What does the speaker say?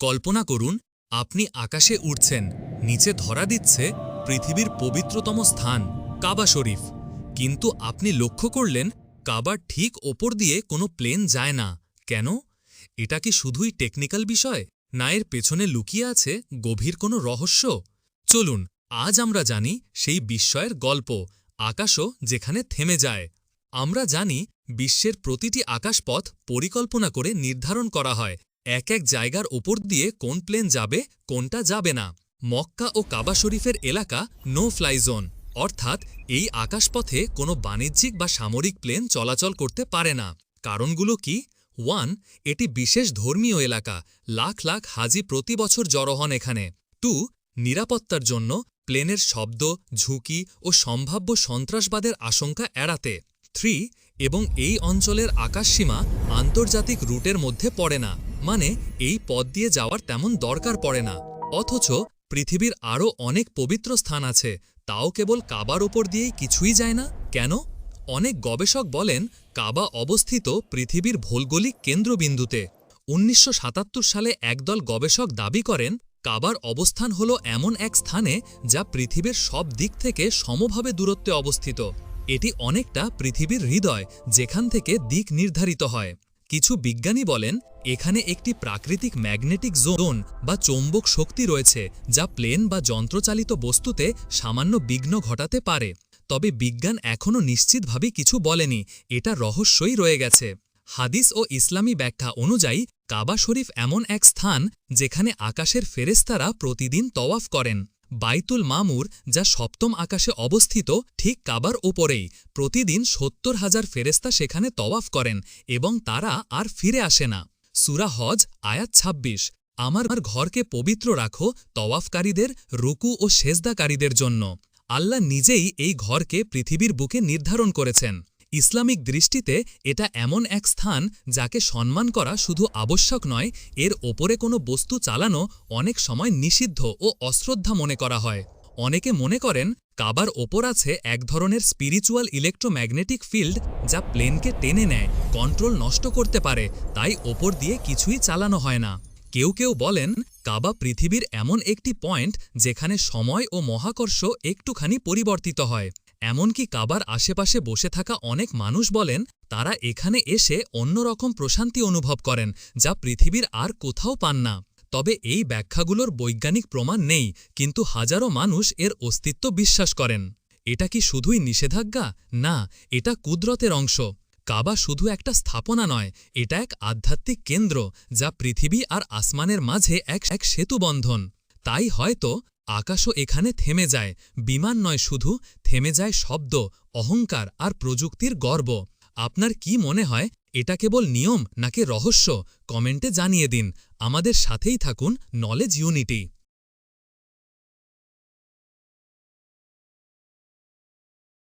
কল্পনা করুন, আপনি আকাশে উড়ছেন, নিচে ধরা দিচ্ছে পৃথিবীর পবিত্রতম স্থান, কাবা শরীফ। কিন্তু আপনি লক্ষ্য করলেন কাবার ঠিক ওপর দিয়ে কোনো প্লেন যায় না। কেন? এটা কি শুধুই টেকনিক্যাল বিষয়, না এর পেছনে লুকিয়ে আছে গভীর কোনো রহস্য? চলুন, আজ আমরা জানি সেই বিস্ময়ের গল্প, আকাশও যেখানে থেমে যায়। আমরা জানি বিশ্বের প্রতিটি আকাশপথ পরিকল্পনা করে নির্ধারণ করা হয় এক এক জায়গার ওপর দিয়ে কোন প্লেন যাবে, কোনটা যাবে না। মক্কা ও কাবা শরীফের এলাকা নো ফ্লাই জোন, অর্থাৎ এই আকাশপথে কোনো বাণিজ্যিক বা সামরিক প্লেন চলাচল করতে পারে না। কারণগুলো কি? ওয়ান, এটি বিশেষ ধর্মীয় এলাকা, লাখ লাখ হাজি প্রতি বছর জড়ো হন এখানে। টু, নিরাপত্তার জন্য প্লেনের শব্দ, ঝুঁকি ও সম্ভাব্য সন্ত্রাসবাদের আশঙ্কা এড়াতে। থ্রি, এবং এই অঞ্চলের আকাশসীমা আন্তর্জাতিক রুটের মধ্যে পড়ে না। মানে এই পথ দিয়ে যাওয়ার তেমন দরকার পড়ে না। অথচ পৃথিবীর আরও অনেক পবিত্র স্থান আছে, তাও কেবল কাবার ওপর দিয়েই কিছুই যায় না। কেন? অনেক গবেষক বলেন, কাবা অবস্থিত পৃথিবীর ভৌগোলিক কেন্দ্রবিন্দুতে। উনিশশো সাতাত্তর সালে একদল গবেষক দাবি করেন, কাবার অবস্থান হল এমন এক স্থানে যা পৃথিবীর সব দিক থেকে সমভাবে দূরত্বে অবস্থিত। এটি অনেকটা পৃথিবীর হৃদয়, যেখান থেকে দিক নির্ধারিত হয়। কিছু বিজ্ঞানী বলেন, এখানে একটি প্রাকৃতিক ম্যাগনেটিক জোন বা চৌম্বক শক্তি রয়েছে যা প্লেন বা যন্ত্রচালিত বস্তুতে সামান্য বিঘ্ন ঘটাতে পারে। তবে বিজ্ঞান এখনও নিশ্চিতভাবে কিছু বলেনি, এটা রহস্যই রয়ে গেছে। হাদিস ও ইসলামী ব্যাখ্যা অনুযায়ী, কাবা শরীফ এমন এক স্থান যেখানে আকাশের ফেরেস্তারা প্রতিদিন তওয়াফ করেন। বাইতুল মামুর, যা সপ্তম আকাশে অবস্থিত, ঠিক কাবার ওপরেই। প্রতিদিন সত্তর হাজার ফেরেস্তা সেখানে তওয়াফ করেন এবং তারা আর ফিরে আসে না। সুরা হজ, আয়াত ২৬ আমার ঘরকে পবিত্র রাখো তওয়াফকারীদের, রুকু ও সেজদাকারীদের জন্য। আল্লাহ নিজেই এই ঘরকে পৃথিবীর বুকে নির্ধারণ করেছেন। ইসলামিক দৃষ্টিতে এটা এমন এক স্থান যাকে সম্মান করা শুধু আবশ্যক নয়, এর ওপরে কোনো বস্তু চালানো অনেক সময় নিষিদ্ধ ও অশ্রদ্ধা মনে করা হয়। অনেকে মনে করেন, কাবার ওপর আছে এক ধরনের স্পিরিচুয়াল ইলেকট্রোম্যাগনেটিক ফিল্ড যা প্লেনকে টেনে নেয় কন্ট্রোল নষ্ট করতে পারে, তাই ওপর দিয়ে কিছুই চালানো হয় না। কেউ কেউ বলেন, কাবা পৃথিবীর এমন একটি পয়েন্ট যেখানে সময় ও মহাকর্ষ একটুখানি পরিবর্তিত হয়। এমনকি কাবার আশেপাশে বসে থাকা অনেক মানুষ বলেন, তারা এখানে এসে অন্যরকম প্রশান্তি অনুভব করেন, যা পৃথিবীর আর কোথাও পান না। তবে এই ব্যাখ্যাগুলোর বৈজ্ঞানিক প্রমাণ নেই, কিন্তু হাজারো মানুষ এর অস্তিত্ব বিশ্বাস করেন। এটা কি শুধুই নিষেধাজ্ঞা? না, এটা কুদরতের অংশ। কাবা শুধু একটা স্থাপনা নয়, এটা এক আধ্যাত্মিক কেন্দ্র, যা পৃথিবী আর আসমানের মাঝে এক এক সেতুবন্ধন। তাই হয়তো আকাশও এখানে থেমে যায়, বিমান নয় শুধু, থেমে যায় শব্দ, অহংকার আর প্রযুক্তির গর্ব। আপনার কি মনে হয়, এটা কেবল নিয়ম নাকি রহস্য? কমেন্টে জানিয়ে দিন। আমাদের সাথেই থাকুন নলেজ ইউনিটি